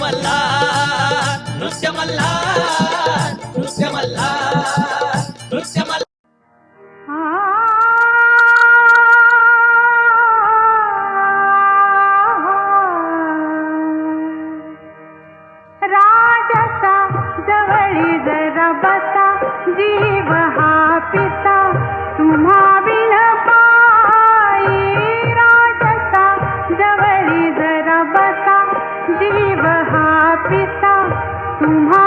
वल्ला तुम्हारा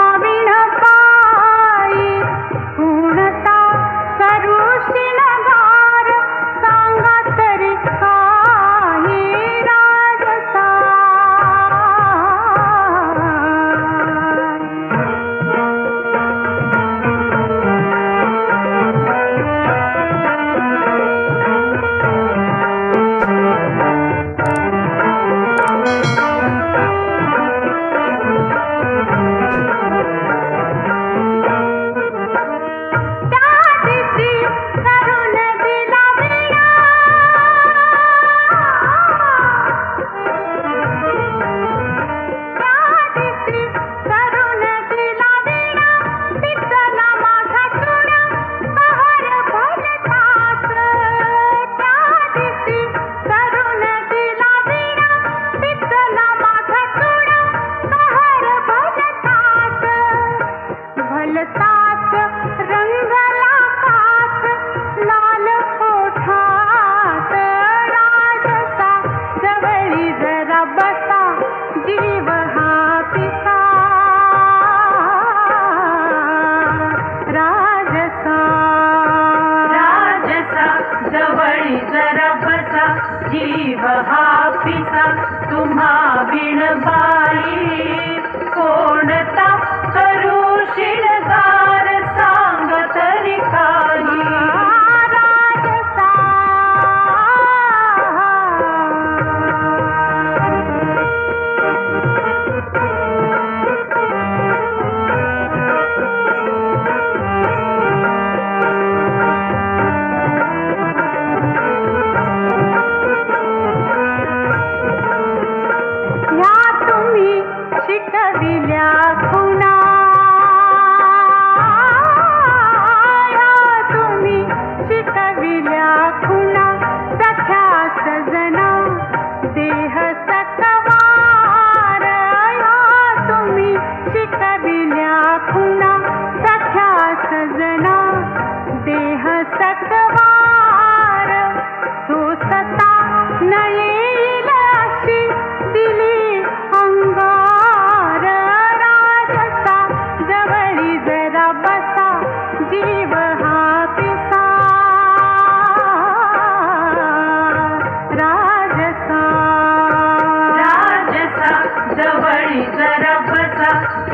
जीव हा पिता तुम्हा बिनबाई कोण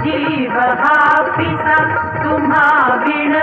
जीव हा पिता तुम्हा विण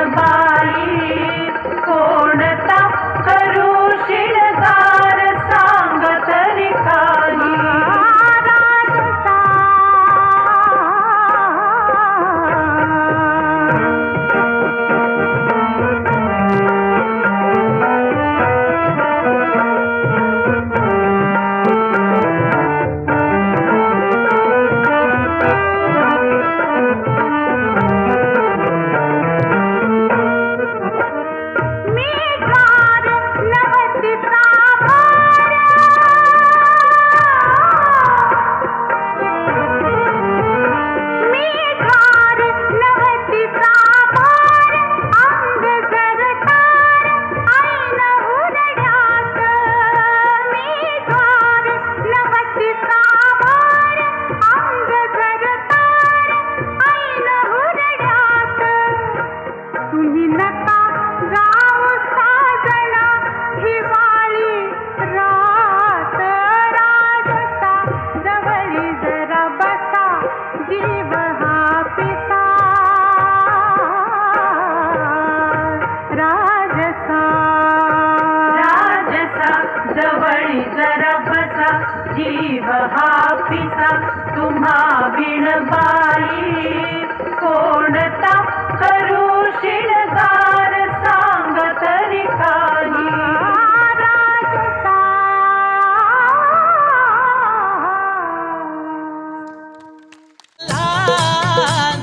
बळी जरबसा जीव हा पिसा. तुम्हा विणबाई कोणता करू सांग सांगत रिकाली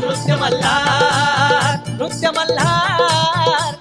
नृत्य मल्हार नृत्य मल्हार.